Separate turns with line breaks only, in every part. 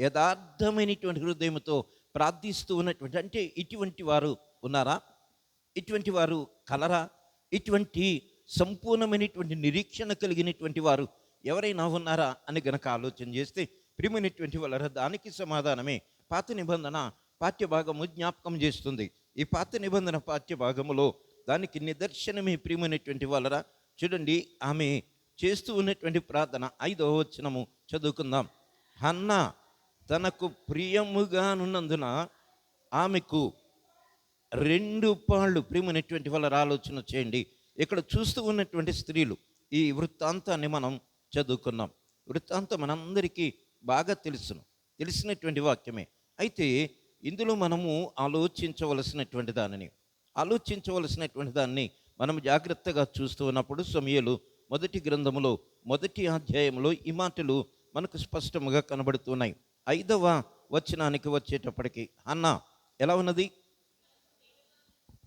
యథార్థమైనటువంటి హృదయంతో ప్రార్థిస్తూ ఉన్నటువంటి అంటే ఇటువంటి వారు ఉన్నారా? ఇటువంటి వారు కలరా? ఇటువంటి సంపూర్ణమైనటువంటి నిరీక్షణ కలిగినటువంటి వారు ఎవరైనా ఉన్నారా అని గనక ఆలోచన చేస్తే ప్రియమైనటువంటి వాళ్ళ దానికి సమాధానమే. పాత నిబంధన పాఠ్యభాగము జ్ఞాపకం చేస్తుంది. ఈ పాత నిబంధన పాఠ్యభాగములో దానికి నిదర్శనమే ప్రియమైనటువంటి వాళ్ళరా చూడండి ఆమె చేస్తూ ఉన్నటువంటి ప్రార్థన ఐదవ వచనము చదువుకుందాం. హన్నా తనకు ప్రియముగానున్నందున ఆమెకు రెండు పాళ్ళు ప్రియమైనటువంటి వాళ్ళ ఆలోచన చేయండి. ఇక్కడ చూస్తూ ఉన్నటువంటి స్త్రీలు ఈ వృత్తాంతాన్ని మనం చదువుకున్నాం. వృత్తాంతం మనందరికీ బాగా తెలుసును. తెలిసినటువంటి వాక్యమే. అయితే ఇందులో మనము ఆలోచించవలసినటువంటి దానిని ఆలోచించవలసినటువంటి దాన్ని మనం జాగ్రత్తగా చూస్తూ ఉన్నప్పుడు సమయలు మొదటి గ్రంథములో మొదటి అధ్యాయంలో ఈ మాటలు మనకు స్పష్టంగా కనబడుతున్నాయి. ఐదవ వచనానికి వచ్చేటప్పటికి అన్న ఎలా ఉన్నది?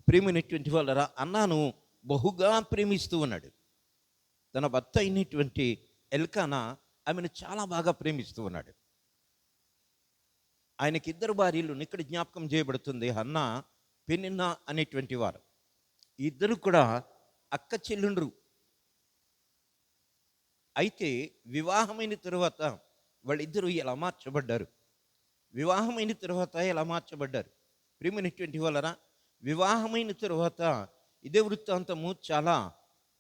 ప్రేమినటువంటి వాళ్ళరా అన్నాను బహుగా ప్రేమిస్తూ ఉన్నాడు. తన భర్త అయినటువంటి ఎల్కానా ఆమెను చాలా బాగా ప్రేమిస్తూ ఉన్నాడు. ఆయనకి ఇద్దరు భార్యలు ఇక్కడ జ్ఞాపకం చేయబడుతుంది అన్న పెనిన్న అనేటువంటి వారు. ఇద్దరు కూడా అక్క చెల్లుండ్రు. అయితే వివాహమైన తరువాత వాళ్ళిద్దరూ ఎలా మార్చబడ్డారు? వివాహమైన తర్వాత ఎలా మార్చబడ్డారు? ప్రియమైనటువంటి వాళ్ళరా? వివాహమైన తరువాత ఇదే వృత్తాంతము చాలా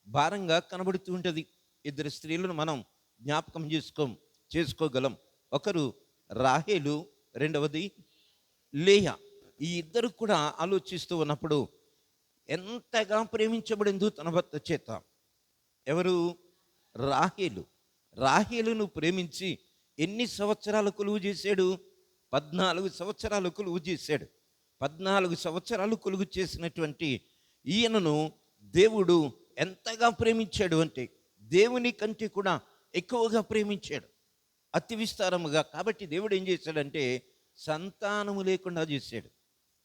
భారంగా కనబడుతూ ఉంటుంది. ఇద్దరు స్త్రీలను మనం జ్ఞాపకం చేసుకో చేసుకోగలం. ఒకరు రాహేలు రెండవది లేయ ఈ ఇద్దరు కూడా ఆలోచిస్తూ ఉన్నప్పుడు ఎంతగా ప్రేమించబడిందో తన భర్త చేత. ఎవరు? రాహేలు. రాహేలును ప్రేమించి ఎన్ని సంవత్సరాలు కొలువు చేశాడు? పద్నాలుగు సంవత్సరాలు కొలువు చేశాడు. పద్నాలుగు సంవత్సరాలు కొలువు చేసినటువంటి ఈయనను దేవుడు ఎంతగా ప్రేమించాడు అంటే దేవుని కంటే కూడా ఎక్కువగా ప్రేమించాడు. అతి విస్తారముగా. కాబట్టి దేవుడు ఏం చేశాడంటే సంతానము లేకుండా చేశాడు.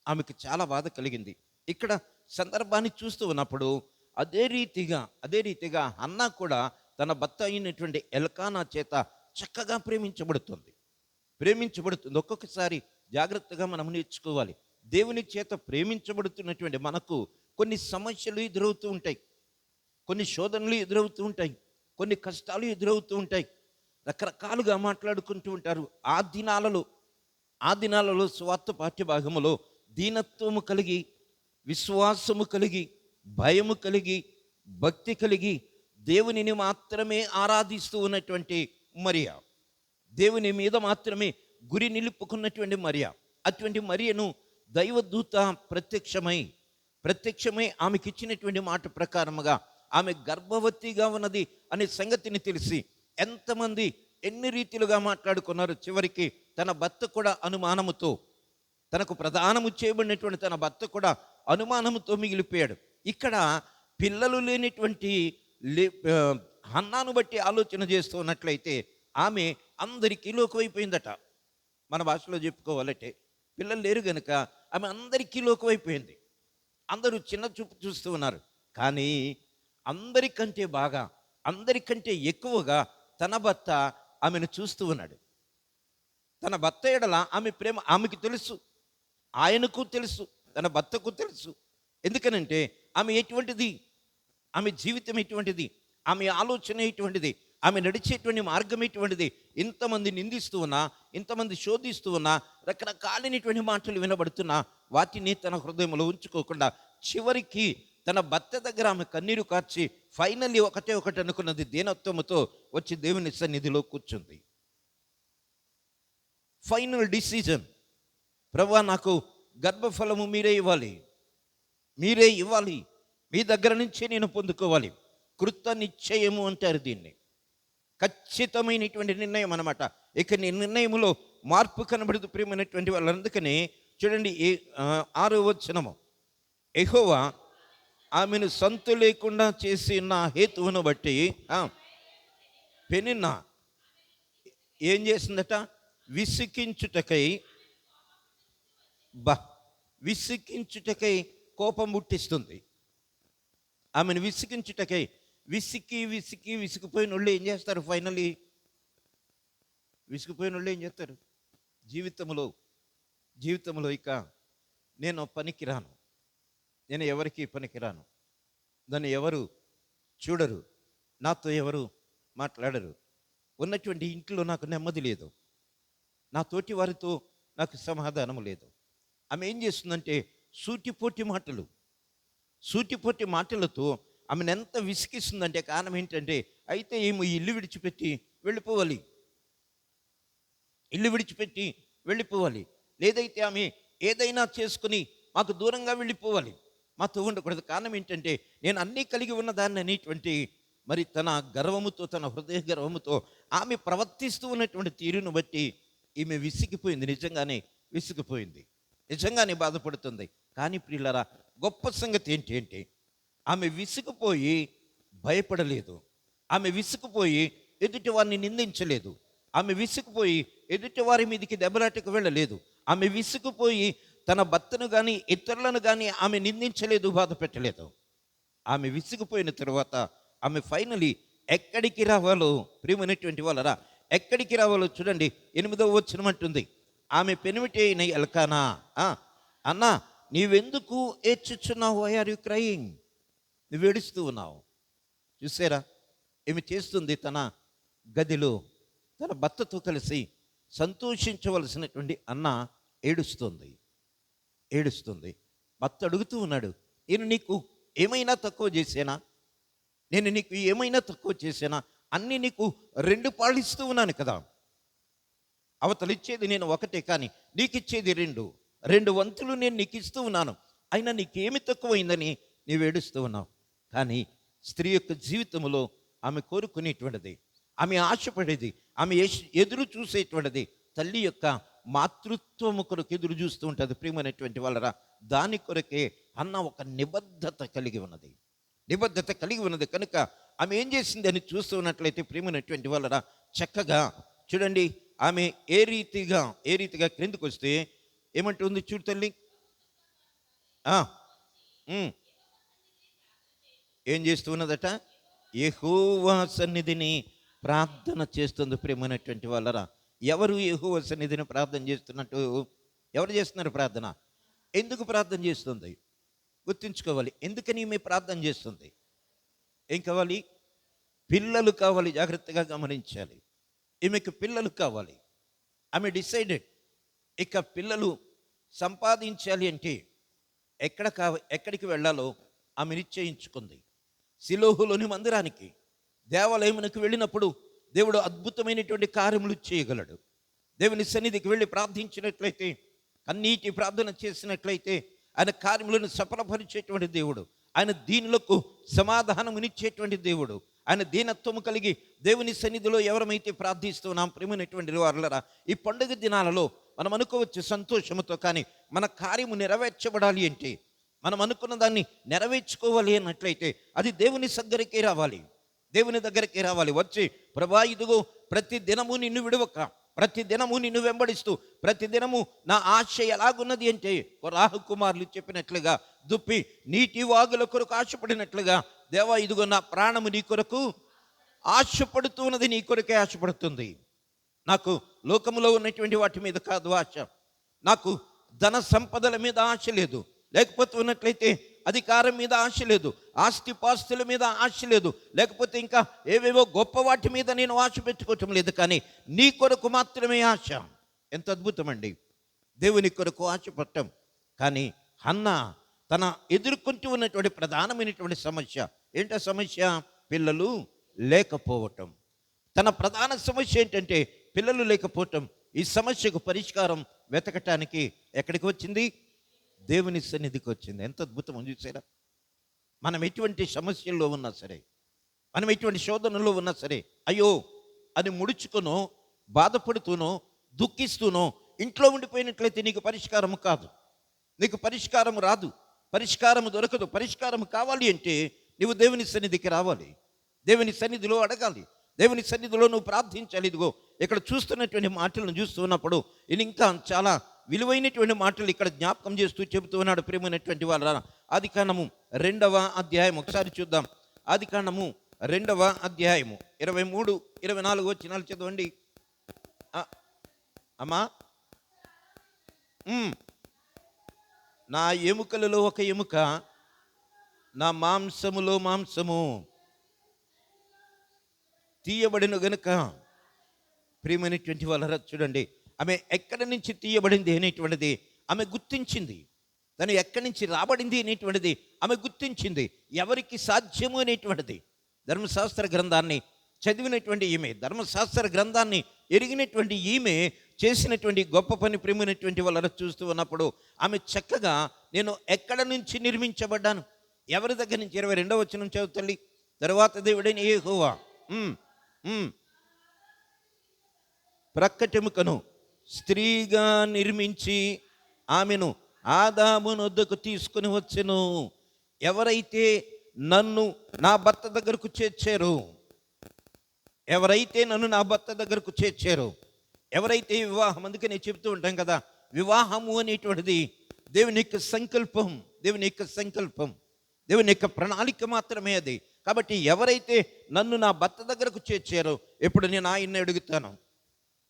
ఆమెకు చాలా బాధ కలిగింది. ఇక్కడ సందర్భాన్ని చూస్తూ ఉన్నప్పుడు అదే రీతిగా అదే రీతిగా అన్న కూడా తన భర్త అయినటువంటి ఎల్కానా చేత చక్కగా ప్రేమించబడుతుంది. ప్రేమించబడుతుంది. ఒక్కొక్కసారి జాగ్రత్తగా మనం నేర్చుకోవాలి. దేవుని చేత ప్రేమించబడుతున్నటువంటి మనకు కొన్ని సమస్యలు ఎదురవుతూ ఉంటాయి. కొన్ని శోధనలు ఎదురవుతూ ఉంటాయి. కొన్ని కష్టాలు ఎదురవుతూ ఉంటాయి. రకరకాలుగా మాట్లాడుకుంటూ ఉంటారు. ఆ దినాలలో ఆ దినాలలో స్వార్థ పాఠ్యభాగములో దీనత్వము కలిగి విశ్వాసము కలిగి భయము కలిగి భక్తి కలిగి దేవునిని మాత్రమే ఆరాధిస్తూ ఉన్నటువంటి మరియా. దేవుని మీద మాత్రమే గురి నిలుపుకున్నటువంటి మరియా. అటువంటి మరియను దైవదూత ప్రత్యక్షమై ప్రత్యక్షమై ఆమెకి ఇచ్చినటువంటి మాట ప్రకారముగా ఆమె గర్భవతిగా ఉన్నది అనే సంగతిని తెలిసి ఎంతమంది ఎన్ని రీతిలుగా మాట్లాడుకున్నారు చివరికి తన భర్త కూడా అనుమానముతో తనకు ప్రధానము చేయబడినటువంటి తన భర్త కూడా అనుమానముతో మిగిలిపోయాడు. ఇక్కడ పిల్లలు లేనిటువంటి హన్నాను బట్టి ఆలోచన చేస్తూ ఉన్నట్లయితే ఆమె అందరికీ లోకమైపోయిందట మన భాషలో చెప్పుకోవాలంటే పిల్లలు లేరు గనుక ఆమె అందరికీ లోకమైపోయింది అందరూ చిన్న చూపు చూస్తూ ఉన్నారు. కానీ అందరికంటే బాగా అందరికంటే ఎక్కువగా తన భర్త ఆమెను చూస్తూ ఉన్నాడు. తన భర్త ఎడల ఆమె ప్రేమ ఆమెకి తెలుసు. ఆయనకు తెలుసు. తన భర్తకు తెలుసు. ఎందుకనంటే ఆమె ఎటువంటిది? ఆమె జీవితం ఎటువంటిది? ఆమె ఆలోచన ఎటువంటిది ఆమె నడిచేటువంటి మార్గం ఎటువంటిది ఇంతమంది నిందిస్తూ ఉన్నా ఇంతమంది శోధిస్తూ ఉన్నా రకరకాలైనటువంటి మాటలు వినబడుతున్నా వాటిని తన హృదయంలో ఉంచుకోకుండా చివరికి తన భర్త దగ్గర ఆమె కన్నీరు కార్చి ఫైనల్లీ ఒకటే ఒకటి అనుకున్నది దీనత్వముతో వచ్చి దేవుని సన్నిధిలో కూర్చుంది. Final decision. ప్రభా నాకు గర్భఫలము మీరే ఇవ్వాలి. మీరే ఇవ్వాలి. మీ దగ్గర నుంచే నేను పొందుకోవాలి. కృత నిశ్చయము అంటారు దీన్ని. ఖచ్చితమైనటువంటి నిర్ణయం అనమాట ఇక నిర్ణయములో మార్పు కనబడదు ప్రియమైనటువంటి వాళ్ళు. అందుకని చూడండి ఏ ఆరో వచనము. ఎహోవా ఆమెను సంతు లేకుండా చేసిన హేతువును బట్టి పెనిన్న ఏం చేసిందట? విసికించుటకై బా విసికించుటకై కోపం పుట్టిస్తుంది. ఆమెను విసికించుటకై విసికి విసికి విసిగిపోయిన వాళ్ళు ఏం చేస్తారు ఫైనలీ విసిగిపోయిన వాళ్ళు ఏం చేస్తారు? జీవితంలో జీవితంలో ఇక నేను పనికిరాను నేను ఎవరికి పనికిరాను దాన్ని ఎవరు చూడరు. నాతో ఎవరు మాట్లాడరు. ఉన్నటువంటి ఇంట్లో నాకు నెమ్మది లేదు. నా తోటి వారితో నాకు సమాధానం లేదు. ఆమె ఏం చేస్తుందంటే సూటిపోటి మాటలు. సూటిపోటి మాటలతో ఆమెను ఎంత విసిగిస్తుందంటే కారణం ఏంటంటే అయితే ఏమో ఇల్లు విడిచిపెట్టి వెళ్ళిపోవాలి. ఇల్లు విడిచిపెట్టి వెళ్ళిపోవాలి. లేదైతే ఆమె ఏదైనా చేసుకుని మాకు దూరంగా వెళ్ళిపోవాలి. మాతో ఉండకూడదు. కారణం ఏంటంటే నేను అన్నీ కలిగి ఉన్న దాన్ని అనేటువంటి మరి తన గర్వముతో తన హృదయ గర్వముతో ఆమె ప్రవర్తిస్తూ ఉన్నటువంటి తీరును బట్టి ఈమె విసిగిపోయింది. నిజంగానే విసిగిపోయింది. నిజంగానే బాధపడుతుంది. కానీ ప్రియులరా గొప్ప సంగతి ఏంటి అంటే ఆమె విసిగిపోయి భయపడలేదు. ఆమె విసుకుపోయి ఎదుటి వారిని నిందించలేదు. ఆమె విసుగుపోయి ఎదుటి వారి మీదకి దెబ్బలాటకు వెళ్ళలేదు. ఆమె విసుకుపోయి తన భర్తను కానీ ఇతరులను కానీ ఆమె నిందించలేదు బాధ పెట్టలేదు. ఆమె విసిగిపోయిన తర్వాత ఆమె ఫైనలీ ఎక్కడికి రావాలో ప్రియమైనటువంటి వాళ్ళరా ఎక్కడికి రావాలో చూడండి. ఎనిమిదవ వచ్చినమంటుంది ఆమె పెనిమిటి అయిన ఎల్కానా అన్నా నీవెందుకు ఏడ్చుచున్నావు? ఐ ఆర్ యు క్రయింగ్ నువ్వు ఏడుస్తూ ఉన్నావు. చూసారా? ఏమి చేస్తుంది తన గదిలో? తన భర్తతో కలిసి సంతోషించవలసినటువంటి అన్న ఏడుస్తుంది. ఏడుస్తుంది. భర్త అడుగుతూ ఉన్నాడు నేను నీకు ఏమైనా తక్కువ చేసేనా? నేను నీకు ఏమైనా తక్కువ చేసేనా? అన్నీ నీకు రెండు పాళ్ళు ఉన్నాను కదా. అవతలిచ్చేది నేను ఒకటే కానీ నీకు ఇచ్చేది రెండు. రెండు వంతులు నేను నీకు ఇస్తూ ఉన్నాను. అయినా నీకేమి తక్కువైందని నీవు ఏడుస్తూ ఉన్నావు. కానీ స్త్రీ యొక్క జీవితంలో ఆమె కోరుకునేటువంటిది ఆమె ఆశపడేది ఆమె ఎదురు చూసేటువంటిది తల్లి యొక్క మాతృత్వము కొరకు ఎదురు చూస్తూ ఉంటుంది ప్రియమైనటువంటి వాళ్ళరా. దాని కొరకే అన్న ఒక నిబద్ధత కలిగి ఉన్నది. నిబద్ధత కలిగి ఉన్నది. కనుక ఆమె ఏం చేసింది అని చూస్తూ ఉన్నట్లయితే ప్రియమైనటువంటి వాళ్ళరా చక్కగా చూడండి ఆమె ఏ రీతిగా ఏ రీతిగా క్రిందికి వస్తే ఏమంటుంది చూడు తల్లి? ఏం చేస్తున్నదట యహోవా సన్నిధిని ప్రార్థన చేస్తుంది ప్రేమైనటువంటి వాళ్ళరా. ఎవరు యెహోవా సన్నిధిని ప్రార్థన చేస్తున్నట్టు? ఎవరు చేస్తున్నారు ప్రార్థన? ఎందుకు ప్రార్థన చేస్తుంది? గుర్తుంచుకోవాలి. ఎందుకని ఈమె ప్రార్థన చేస్తుంది? ఏం కావాలి? పిల్లలు కావాలి. జాగ్రత్తగా గమనించాలి. ఈమెకు పిల్లలు కావాలి. ఆమె డిసైడెడ్. ఇక పిల్లలు సంపాదించాలి అంటే ఎక్కడ కావ ఎక్కడికి వెళ్ళాలో ఆమె నిశ్చయించుకుంది. సిలోహులోని మందిరానికి దేవాలయమునకు వెళ్ళినప్పుడు దేవుడు అద్భుతమైనటువంటి కార్యములు చేయగలడు. దేవుని సన్నిధికి వెళ్ళి ప్రార్థించినట్లయితే కన్నీటి ప్రార్థన చేసినట్లయితే ఆయన కార్యములను సఫలపరిచేటువంటి దేవుడు. ఆయన దీనులకు సమాధానమునిచ్చేటువంటి దేవుడు. ఆయన దీనత్వము కలిగి దేవుని సన్నిధిలో ఎవరమైతే ప్రార్థిస్తున్నాం ప్రేమైనటువంటి వారులరా ఈ పండుగ దినాలలో మనం అనుకోవచ్చు సంతోషముతో కానీ మన కార్యము నెరవేర్చబడాలి అంటే మనం అనుకున్న దాన్ని నెరవేర్చుకోవాలి అన్నట్లయితే అది దేవుని దగ్గరికి రావాలి. దేవుని దగ్గరికి రావాలి. వచ్చి ప్రభా ఇదిగో ప్రతి దినము నిన్ను విడవక ప్రతి దినము నిన్ను వెంబడిస్తూ ప్రతి దినము నా ఆశ ఎలాగున్నది అంటే రాహు కుమారులు చెప్పినట్లుగా దుప్పి నీటి వాగుల కొరకు ఆశపడినట్లుగా దేవా ఇదిగో నా ప్రాణము నీ కొరకు ఆశపడుతున్నది నీ కొరకే ఆశపడుతుంది. నాకు లోకములో ఉన్నటువంటి వాటి మీద కాదు ఆశ. నాకు ధన సంపదల మీద ఆశ లేదు. లేకపోతే ఉన్నట్లయితే అధికారం మీద ఆశ లేదు ఆస్తిపాస్తుల మీద ఆశ లేదు లేకపోతే ఇంకా ఏవేవో గొప్ప వాటి మీద నేను ఆశ పెట్టుకోవటం లేదు కానీ నీ కొరకు మాత్రమే ఆశ. ఎంత అద్భుతమండి దేవుని కొరకు ఆశపడటం కానీ అన్న తన ఎదుర్కొంటూ ఉన్నటువంటి ప్రధానమైనటువంటి సమస్య. ఏంటో సమస్య? పిల్లలు లేకపోవటం. తన ప్రధాన సమస్య ఏంటంటే పిల్లలు లేకపోవటం. ఈ సమస్యకు పరిష్కారం వెతకటానికి ఎక్కడికి వచ్చింది? దేవుని సన్నిధికి వచ్చింది. ఎంత అద్భుతం చూసారా? మనం ఎటువంటి సమస్యల్లో ఉన్నా సరే మనం ఎటువంటి శోధనలో ఉన్నా సరే అయ్యో అని ముడుచుకునో బాధపడుతూనో దుఃఖిస్తూనో ఇంట్లో ఉండిపోయినట్లయితే నీకు పరిష్కారం కాదు. నీకు పరిష్కారం రాదు. పరిష్కారం దొరకదు. పరిష్కారం కావాలి అంటే నువ్వు దేవుని సన్నిధికి రావాలి. దేవుని సన్నిధిలో అడగాలి. దేవుని సన్నిధిలో నువ్వు ప్రార్థించాలి. ఇదిగో ఇక్కడ చూస్తున్నటువంటి మాటలను చూస్తున్నప్పుడు ఇది ఇంకా చాలా విలువైనటువంటి మాటలు ఇక్కడ జ్ఞాపకం చేస్తూ చెబుతూ ఉన్నాడు ప్రేమైనటువంటి వాళ్ళ ఆది కాండము రెండవ అధ్యాయం ఒకసారి చూద్దాం. ఆది కాండము రెండవ అధ్యాయము. ఇరవై మూడు ఇరవై నాలుగు వచ్చినాలు చదవండి. అమ్మా. నా ఎముకలలో ఒక ఎముక నా మాంసములో మాంసము. తీయబడిన గనుక ప్రియమైనటువంటి వాళ్ళ చూడండి. ఆమె ఎక్కడి నుంచి తీయబడింది అనేటువంటిది ఆమె గుర్తించింది. తను ఎక్కడి నుంచి రాబడింది అనేటువంటిది ఆమె గుర్తించింది. ఎవరికి సాధ్యము అనేటువంటిది. ధర్మశాస్త్ర గ్రంథాన్ని చదివినటువంటి ఈమె ధర్మశాస్త్ర గ్రంథాన్ని ఎరిగినటువంటి ఈమె చేసినటువంటి గొప్ప పని ప్రేమైనటువంటి వాళ్ళని చూస్తూ ఉన్నప్పుడు ఆమె చక్కగా నేను ఎక్కడ నుంచి నిర్మించబడ్డాను? ఎవరి దగ్గర నుంచి? ఇరవై రెండవ వచ్చిన చదువుతుంది తర్వాత దేవుడైన ఏ హోవా ప్రక్కటెముకను స్త్రీగా నిర్మించి ఆమెను ఆదామునొద్దకు తీసుకుని వచ్చెను. ఎవరైతే నన్ను నా భర్త దగ్గరకు చేర్చారు ఎవరైతే నన్ను నా భర్త దగ్గరకు చేర్చారు ఎవరైతే వివాహం అందుకే నేను చెప్తూ ఉంటాం కదా వివాహము అనేటువంటిది దేవుని యొక్క సంకల్పం దేవుని యొక్క సంకల్పం దేవుని యొక్క ప్రణాళిక మాత్రమే అది. కాబట్టి ఎవరైతే నన్ను నా భర్త దగ్గరకు చేర్చారో ఇప్పుడు నేను ఆయన్ని అడుగుతాను?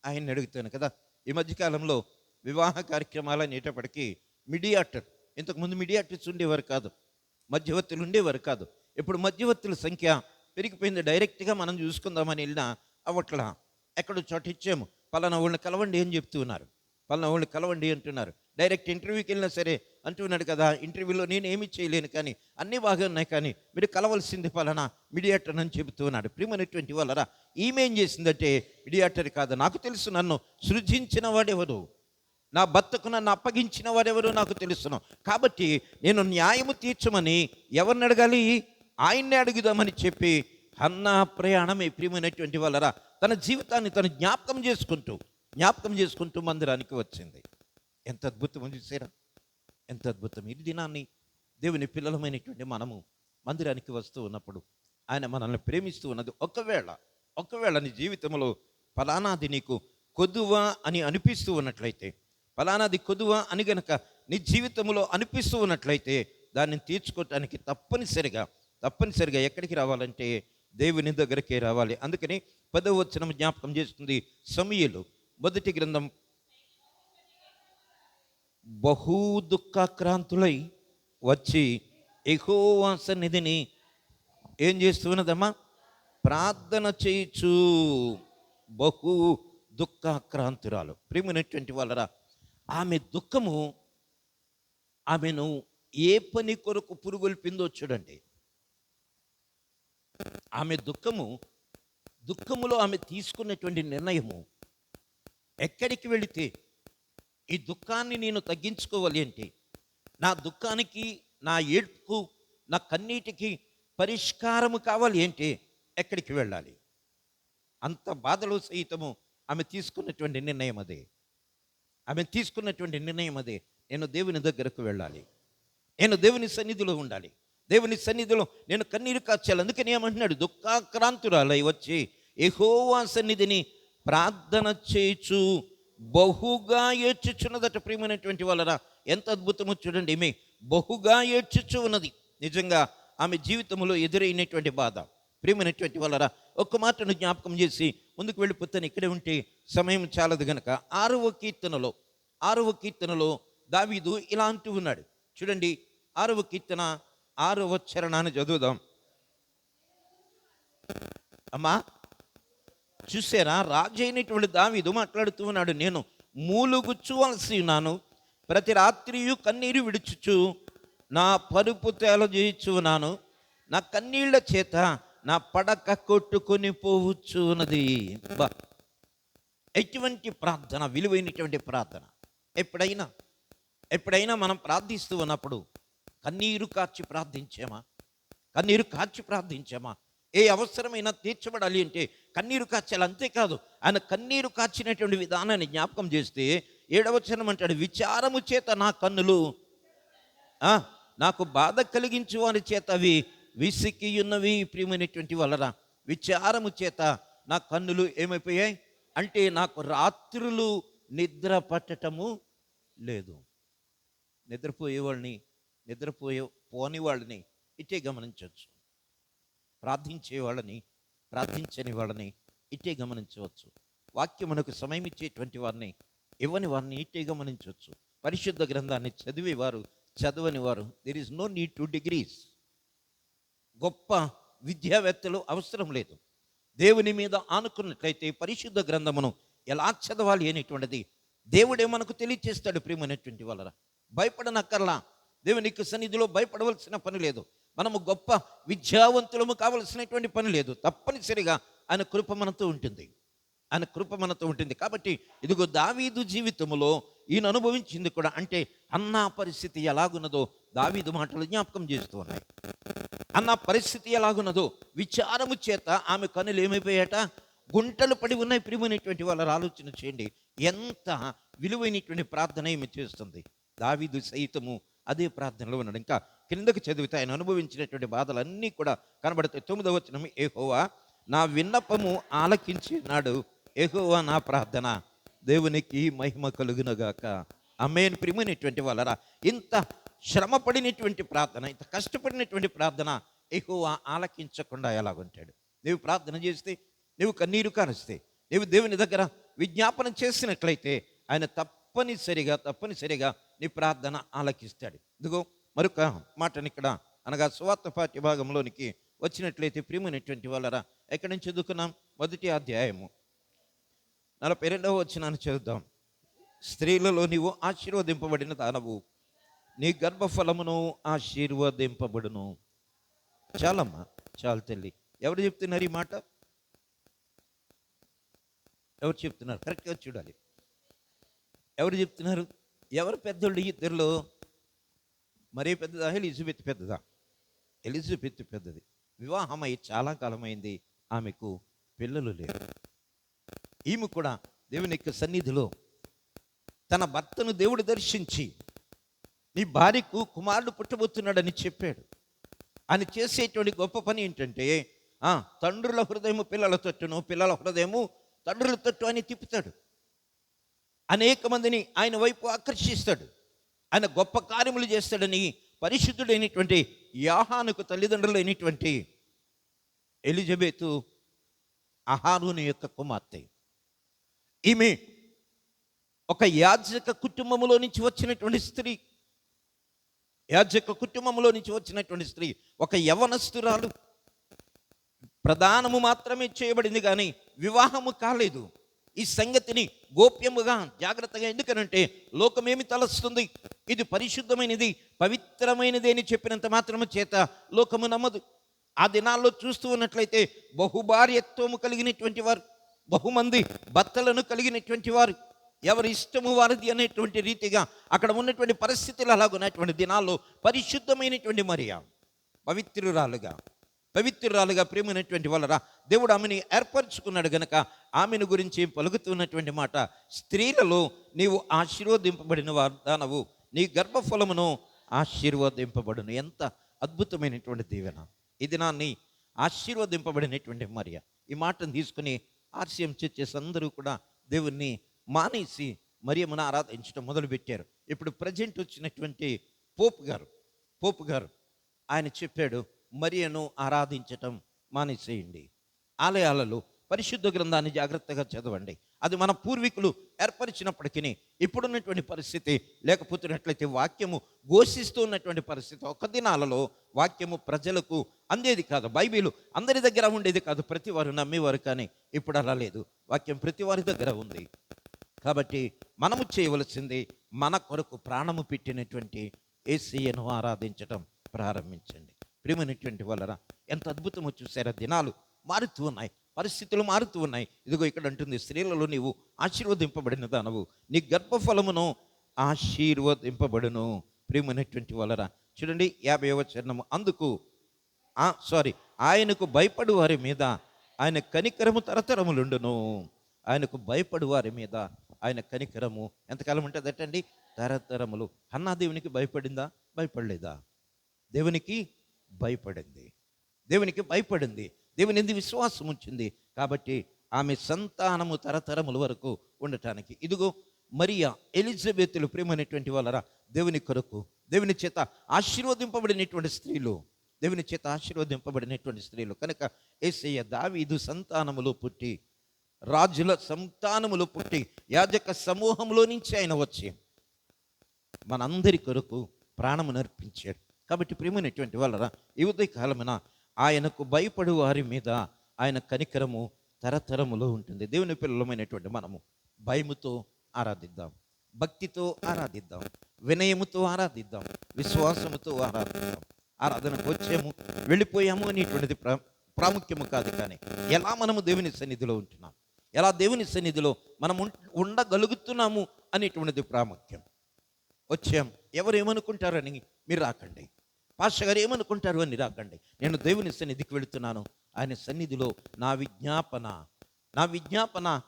ఆయన్ని అడుగుతాను కదా. ఈ మధ్యకాలంలో వివాహ కార్యక్రమాలు అనేటప్పటికీ మిడియాటర్ ఇంతకుముందు మిడియాటర్స్ ఉండేవారు కాదు మధ్యవర్తులు ఉండేవారు కాదు. ఇప్పుడు మధ్యవర్తుల సంఖ్య పెరిగిపోయింది. డైరెక్ట్గా మనం చూసుకుందామని వెళ్ళినా అవట్లా ఎక్కడో చోట ఇచ్చాము. పలానా వాళ్ళని కలవండి అని చెప్తూ ఉన్నారు. పలానా వాళ్ళని కలవండి అంటున్నారు. డైరెక్ట్ ఇంటర్వ్యూకి వెళ్ళినా సరే అంటున్నాడు కదా ఇంటర్వ్యూలో నేను ఏమీ చేయలేను కానీ అన్నీ బాగా ఉన్నాయి కానీ మీరు కలవలసింది పలానా మీడియాటర్ అని చెబుతున్నాడు ప్రియమైనటువంటి వాళ్ళరా ఈమె ఏం చేసిందంటే మీడియాటర్ కాదు నాకు తెలుసు నన్ను సృజించిన వాడెవరు నా భర్తకు నన్ను అప్పగించిన వాడెవరు నాకు తెలుసును కాబట్టి నేను న్యాయము తీర్చమని ఎవరిని అడగాలి? ఆయన్ని అడుగుదామని చెప్పి అన్న ప్రయాణమే ప్రియమైనటువంటి వాళ్ళరా తన జీవితాన్ని తను జ్ఞాపకం చేసుకుంటూ జ్ఞాపకం చేసుకుంటూ మందిరానికి వచ్చింది. ఎంత అద్భుతం చూసారా ఎంత అద్భుతం. ఈ దినాన్ని దేవుని పిల్లలమైనటువంటి మనము మందిరానికి వస్తూ ఉన్నప్పుడు ఆయన మనల్ని ప్రేమిస్తూ ఉన్నది. ఒకవేళ ఒకవేళ నీ జీవితంలో ఫలానాది నీకు కొద్దువా అని అనిపిస్తూ ఉన్నట్లయితే ఫలానాది కొద్దువా అని గనక నీ జీవితంలో అనిపిస్తూ ఉన్నట్లయితే దాన్ని తీర్చుకోవటానికి తప్పనిసరిగా తప్పనిసరిగా ఎక్కడికి రావాలంటే దేవుని దగ్గరికే రావాలి. అందుకని పదవ జ్ఞాపకం చేస్తుంది సమయలు. మొదటి గ్రంథం బహు దుఃఖాక్రాంతులై వచ్చి ఎహోవా సన్నిధిని ఏం చేస్తున్నదమ్మా? ప్రార్థన చేయొచ్చు బహు దుఃఖాక్రాంతురాలు. ప్రిమినటువంటి వాళ్ళరా ఆమె దుఃఖము ఆమెను ఏ పని కొరకు పురుగొల్పిందో చూడండి. ఆమె దుఃఖము దుఃఖములో ఆమె తీసుకున్నటువంటి నిర్ణయము ఎక్కడికి వెళితే ఈ దుఃఖాన్ని నేను తగ్గించుకోవాలి అంటే నా దుఃఖానికి నా ఏడుపు నా కన్నీటికి పరిష్కారము కావాలి ఏంటి ఎక్కడికి వెళ్ళాలి? అంత బాధలు సహితము ఆమె తీసుకున్నటువంటి నిర్ణయం అదే. ఆమె తీసుకున్నటువంటి నిర్ణయం అదే. నేను దేవుని దగ్గరకు వెళ్ళాలి. నేను దేవుని సన్నిధిలో ఉండాలి. దేవుని సన్నిధిలో నేను కన్నీరు కాచాలి. అందుకని ఏమంటున్నాడు? దుఃఖాక్రాంతురాలై వచ్చి ఎహోవా సన్నిధిని ప్రార్థన చేయచు. బహుగా ఏడ్చుచున్నదట ప్రియమైనటువంటి వాళ్ళరా. ఎంత అద్భుతమో చూడండి ఈమె బహుగా ఏడ్చుచు ఉన్నది. నిజంగా ఆమె జీవితంలో ఎదురైనటువంటి బాధ. ప్రియమైనటువంటి వాళ్ళరా ఒక్క మాటను జ్ఞాపకం చేసి ముందుకు వెళ్ళిపోతాను ఇక్కడే ఉంటే సమయం చాలదు గనక ఆరవ కీర్తనలో ఆరవ కీర్తనలో దావీదు ఇలా అంటూ ఉన్నాడు. చూడండి ఆరవ కీర్తన ఆరవ చరణాన్ని చదువుదాం. అమ్మా చూసారా? రాజు అయినటువంటి దావీదు మాట్లాడుతూ ఉన్నాడు నేను మూలుగుచ్చువలసి ఉన్నాను ప్రతి రాత్రియు కన్నీరు విడుచుచు నా పరుపు తేలజేయచ్చు ఉన్నాను నా కన్నీళ్ళ చేత నా పడక కొట్టుకొని పోవచ్చు ఉన్నది. బా. ఎటువంటి ప్రార్థన విలువైనటువంటి ప్రార్థన. ఎప్పుడైనా ఎప్పుడైనా మనం ప్రార్థిస్తూ ఉన్నప్పుడు కన్నీరు కార్చి ప్రార్థించామా? కన్నీరు కార్చి ప్రార్థించామా? ఏ అవసరమైనా తీర్చబడాలి అంటే కన్నీరు కాచాలి అంతేకాదు ఆయన కన్నీరు కాచినటువంటి విధానాన్ని జ్ఞాపకం చేస్తే ఏడవచనం అంటాడు విచారము చేత నా కన్నులు నాకు బాధ కలిగించు వారి చేత అవి విసికి ఉన్నవి ప్రియమైనటువంటి వలన విచారము చేత నా కన్నులు ఏమైపోయాయి? అంటే నాకు రాత్రులు నిద్ర పట్టటము లేదు. నిద్రపోయే వాళ్ళని నిద్రపోయే పోని వాళ్ళని ఇట్టే గమనించవచ్చు ప్రార్థించే వాళ్ళని ప్రార్థించని వాళ్ళని ఇట్టే గమనించవచ్చు. వాక్యం మనకు సమయం ఇచ్చేటువంటి వారిని ఇవ్వని వారిని ఇట్టే గమనించవచ్చు. పరిశుద్ధ గ్రంథాన్ని చదివేవారు చదవని వారు there is no need to degrees గొప్ప విద్యావేత్తలు అవసరం లేదు. దేవుని మీద ఆనుకున్నట్లయితే పరిశుద్ధ గ్రంథమును ఎలా చదవాలి అనేటువంటిది దేవుడే మనకు తెలియచేస్తాడు ప్రేమైనటువంటి వాళ్ళ భయపడనక్కర్లా. దేవునికి సన్నిధిలో భయపడవలసిన పని లేదు. మనము గొప్ప విద్యావంతులము కావలసినటువంటి పని లేదు. తప్పనిసరిగా ఆయన కృప మనతో ఉంటుంది. ఆయన కృప మనతో ఉంటుంది. కాబట్టి ఇదిగో దావీదు జీవితంలో ఈయన అనుభవించింది కూడా అంటే అన్నా పరిస్థితి ఎలాగున్నదో దావీదు మాటలు జ్ఞాపకం చేస్తూ ఉన్నాయి. అన్న పరిస్థితి ఎలాగున్నదో విచారము చేత ఆమె కనులు ఏమైపోయాట గుంటలు పడి ఉన్నాయి ప్రియమైనటువంటి వాళ్ళ ఆలోచన చేయండి. ఎంత విలువైనటువంటి ప్రార్థన ఏమి చేస్తుంది. దావీదు సైతము అదే ప్రార్థనలో ఉన్నాడు. ఇంకా కిందకు చదివితే ఆయన అనుభవించినటువంటి బాధలన్నీ కూడా కనబడతాయి. తొమ్మిదవ వచ్చిన ఏహోవా నా విన్నపము ఆలకించినాడు. ఏహోవా నా ప్రార్థన దేవునికి మహిమ కలుగునగాక. అమ్మేని ప్రియమైనటువంటి వాళ్ళరా ఇంత శ్రమపడినటువంటి ప్రార్థన ఇంత కష్టపడినటువంటి ప్రార్థన ఎక్కువ ఆలకించకుండా ఎలాగుంటాడు? నీవు ప్రార్థన చేస్తే నీవు కన్నీరు కానిస్తే నీవు దేవుని దగ్గర విజ్ఞాపన చేసినట్లయితే ఆయన తప్పనిసరిగా తప్పనిసరిగా నీ ప్రార్థన ఆలకిస్తాడు. ఇదిగో మరొక మాటని ఇక్కడ అనగా స్వార్థ పాఠ్య భాగంలోనికి వచ్చినట్లయితే ప్రియమైనటువంటి వాళ్ళరా ఎక్కడి నుంచి చదువుకున్నాం? మొదటి అధ్యాయము. నలభై రెండవ వచ్చినాన్ని చదువుదాం. స్త్రీలలో నీవు ఆశీర్వదింపబడిన దానవు. నీ గర్భఫలమును ఆశీర్వదింపబడును. చాలమ్మా చాలు తల్లి. ఎవరు చెప్తున్నారు ఈ మాట? ఎవరు చెప్తున్నారు? కరెక్ట్గా చూడాలి. ఎవరు చెప్తున్నారు? ఎవరు పెద్దోళ్ళు ఇద్దరిలో? మరీ పెద్దదా? ఎలిజబెత్ పెద్దదా? ఎలిజబెత్ పెద్దది. వివాహమై చాలా కాలమైంది. ఆమెకు పిల్లలు లేరు. ఈమె కూడా దేవుని యొక్క సన్నిధిలో తన భర్తను దేవుడు దర్శించి నీ భార్యకు కుమారుడు పుట్టబోతున్నాడని చెప్పాడు. అని చేసేటువంటి గొప్ప పని ఏంటంటే ఆ, తండ్రుల హృదయము పిల్లల తట్టును పిల్లల హృదయము తండ్రుల తట్టు అని తిప్పుతాడు. అనేక మందిని ఆయన వైపు ఆకర్షిస్తాడు. ఆయన గొప్ప కార్యములు చేస్తాడని పరిశుద్ధుడైనటువంటి యాహానుకు తల్లిదండ్రులైనటువంటి ఎలిజబెత్ అహానుని యొక్క కుమార్తె. ఈమె ఒక యాజక కుటుంబములో నుంచి వచ్చినటువంటి స్త్రీ. యాజక కుటుంబంలో నుంచి వచ్చినటువంటి స్త్రీ. ఒక యవనస్తురాలు. ప్రధానము మాత్రమే చేయబడింది కానీ వివాహము కాలేదు. ఈ సంగతిని గోప్యముగా జాగ్రత్తగా ఎందుకనంటే లోకమేమి తలస్తుంది? ఇది పరిశుద్ధమైనది పవిత్రమైనది అని చెప్పినంత మాత్రము చేత లోకము నమ్మదు. ఆ దినాల్లో చూస్తూ ఉన్నట్లయితే బహుభార్యత్వము కలిగినటువంటి వారు బహుమంది భర్తలను కలిగినటువంటి వారు ఎవరి ఇష్టము వారిది అనేటువంటి రీతిగా అక్కడ ఉన్నటువంటి పరిస్థితులు అలాగున్నటువంటి దినాల్లో పరిశుద్ధమైనటువంటి మరియా పవిత్రురాలుగా పవిత్రురాలుగా ప్రేమైనటువంటి వలరా దేవుడు ఆమెని ఏర్పరచుకున్నాడు గనక ఆమెను గురించి పలుకుతున్నటువంటి మాట స్త్రీలలో నీవు ఆశీర్వదింపబడిన వాగ్దానవు నీ గర్భఫలమును ఆశీర్వదింపబడును. ఎంత అద్భుతమైనటువంటి దీవెన. ఈ దినాన్ని ఆశీర్వదింపబడినటువంటి మరియ. ఈ మాటను తీసుకుని ఆర్సీఎం చర్చెస్ అందరూ కూడా దేవుణ్ణి మానేసి మరియమ్మను ఆరాధించడం మొదలుపెట్టారు. ఇప్పుడు ప్రజెంట్ వచ్చినటువంటి పోపు గారు పోపు గారు ఆయన చెప్పాడు మరియను ఆరాధించటం మానేసేయండి. ఆలయాలలో పరిశుద్ధ గ్రంథాన్ని జాగ్రత్తగా చదవండి. అది మన పూర్వీకులు ఏర్పరిచినప్పటికీ ఇప్పుడున్నటువంటి పరిస్థితి లేకపోతున్నట్లయితే వాక్యము ఘోషిస్తూ ఉన్నటువంటి పరిస్థితి ఒక దినాలలో వాక్యము ప్రజలకు అందేది కాదు. బైబిల్ అందరి దగ్గర ఉండేది కాదు. ప్రతి వారు నమ్మేవారు కానీ ఇప్పుడు అలా లేదు. వాక్యం ప్రతి వారి దగ్గర ఉంది. కాబట్టి మనము చేయవలసింది మన కొరకు ప్రాణము పెట్టినటువంటి ఏసీయను ఆరాధించటం ప్రారంభించండి. ప్రేమైనటువంటి వలన ఎంత అద్భుతమో చూసారా? దినాలు మారుతూ ఉన్నాయి. పరిస్థితులు మారుతూ ఉన్నాయి. ఇదిగో ఇక్కడ అంటుంది స్త్రీలలో నీవు ఆశీర్వదింపబడిన దానవు. నీ గర్భఫలమును ఆశీర్వదింపబడును. ప్రియమైనటువంటి వలరా చూడండి యాభైవ చరణము. అందుకు ఆ సారీ ఆయనకు భయపడు వారి మీద ఆయన కనికరము తరతరములుండును. ఆయనకు భయపడు వారి మీద ఆయన కనికరము. ఎంతకాలం ఉంటుందటండి తరతరములు. అన్నా దేవునికి భయపడిందా? భయపడలేదా? దేవునికి భయపడింది. దేవునికి భయపడింది. దేవుని ఎందు విశ్వాసం ఉంచింది. కాబట్టి ఆమె సంతానము తరతరముల వరకు ఉండటానికి. ఇదిగో మరియా ఎలిజబెత్తులు ప్రేమైనటువంటి వాళ్ళరా దేవుని కొరకు దేవుని చేత ఆశీర్వదింపబడినటువంటి స్త్రీలు. దేవుని చేత ఆశీర్వదింపబడినటువంటి స్త్రీలు. కనుక ఏసయ్య దావీదు సంతానములో పుట్టి రాజుల సంతానములో పుట్టి యాజక సమూహంలో నుంచి ఆయన వచ్చి మనందరి కొరకు ప్రాణము నర్పించాడు కాబట్టి ప్రేమైనటువంటి వాళ్ళరా ఈ ఉదయ కాలమున ఆయనకు భయపడు వారి మీద ఆయన కనికరము తరతరములో ఉంటుంది. దేవుని పిల్లలమైనటువంటి మనము భయముతో ఆరాధిద్దాం. భక్తితో ఆరాధిద్దాం. వినయముతో ఆరాధిద్దాం. విశ్వాసముతో ఆరాధిద్దాం. ఆరాధనకు వచ్చాము వెళ్ళిపోయాము అనేటువంటిది ప్రా ప్రాముఖ్యము కాదు కానీ ఎలా మనము దేవుని సన్నిధిలో ఉంటున్నాం? ఎలా దేవుని సన్నిధిలో మనం ఉండగలుగుతున్నాము అనేటువంటిది ప్రాముఖ్యం. వచ్చాం ఎవరు ఏమనుకుంటారని మీరు రాకండి. పాస్టర్ గారు ఏమనుకుంటారు అని రాకండి. నేను దేవుని సన్నిధికి వెళుతున్నాను. ఆయన సన్నిధిలో నా విజ్ఞాపన నా విజ్ఞాపన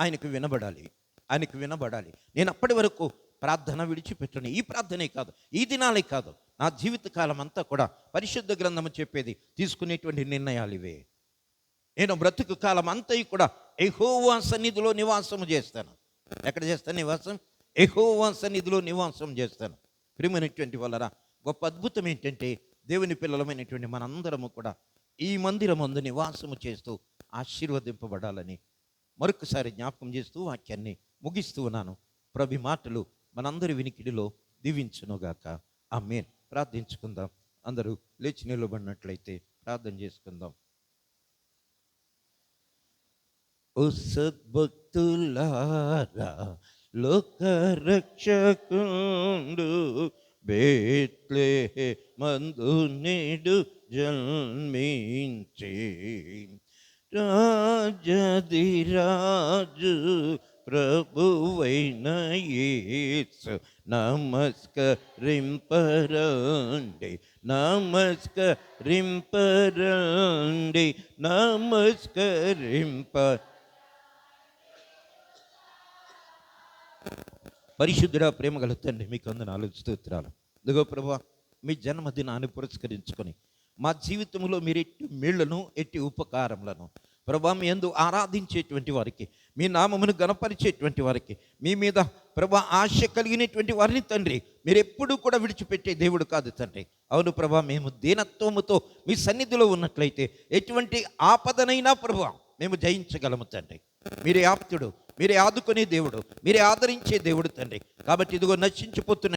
ఆయనకు వినబడాలి. ఆయనకు వినబడాలి. నేను అప్పటి వరకు ప్రార్థన విడిచిపెట్టను. ఈ ప్రార్థనే కాదు ఈ దినాలే కాదు. నా జీవితకాలం అంతా కూడా పరిశుద్ధ గ్రంథము చెప్పేది తీసుకునేటువంటి నిర్ణయాలు ఇవే నేను బ్రతుకు కాలం అంతా కూడా ఎహోవా సన్నిధిలో నివాసము చేస్తాను. ఎక్కడ చేస్తాను నివాసం? ఎహోవా సన్నిధిలో నివాసం చేస్తాను. ప్రియమైనటువంటి వలరా గొప్ప అద్భుతం ఏంటంటే దేవుని పిల్లలమైనటువంటి మనందరము కూడా ఈ మందిరమందు నివాసము చేస్తూ ఆశీర్వదింపబడాలని మరొకసారి జ్ఞాపకం చేస్తూ వాక్యాన్ని ముగిస్తూ ఉన్నాను. ప్రభి మాటలు మనందరి వినికిడిలో దీవించునుగాక. ఆ మేన్ ప్రార్థించుకుందాం. అందరూ లేచి నిలబడినట్లయితే ప్రార్థన చేసుకుందాం. ఓ సద్భక్తులారా లోకరక్షకుండు బేట్లే మందు నేడు జన్మించి. రాజదిరాజు ప్రభువైన యేసు నమస్కరింపరండి నమస్కరింపరండి నమస్కరింప. పరిశుద్ధుడ ప్రేమ గల తండ్రి మీకు అందు నాలుగు స్తోత్రాలు. ఇదిగో ప్రభా మీ జన్మదినాన్ని పురస్కరించుకొని మా జీవితంలో మీరు ఎట్టి మేళ్ళను ఎట్టి ఉపకారములను ప్రభా మీ ఎందు ఆరాధించేటువంటి వారికి మీ నామమును గణపరిచేటువంటి వారికి మీ మీద ప్రభా ఆశ కలిగినటువంటి వారిని తండ్రి మీరు ఎప్పుడూ కూడా విడిచిపెట్టే దేవుడు కాదు తండ్రి. అవును ప్రభా మేము దీనత్వముతో మీ సన్నిధిలో ఉన్నట్లయితే ఎటువంటి ఆపదనైనా ప్రభా మేము జయించగలము తండ్రి. మీరే ఆప్తుడు మీరే ఆదుకునే దేవుడు మీరే ఆదరించే దేవుడు తండ్రి. కాబట్టి ఇదిగో నశించిపోతున్న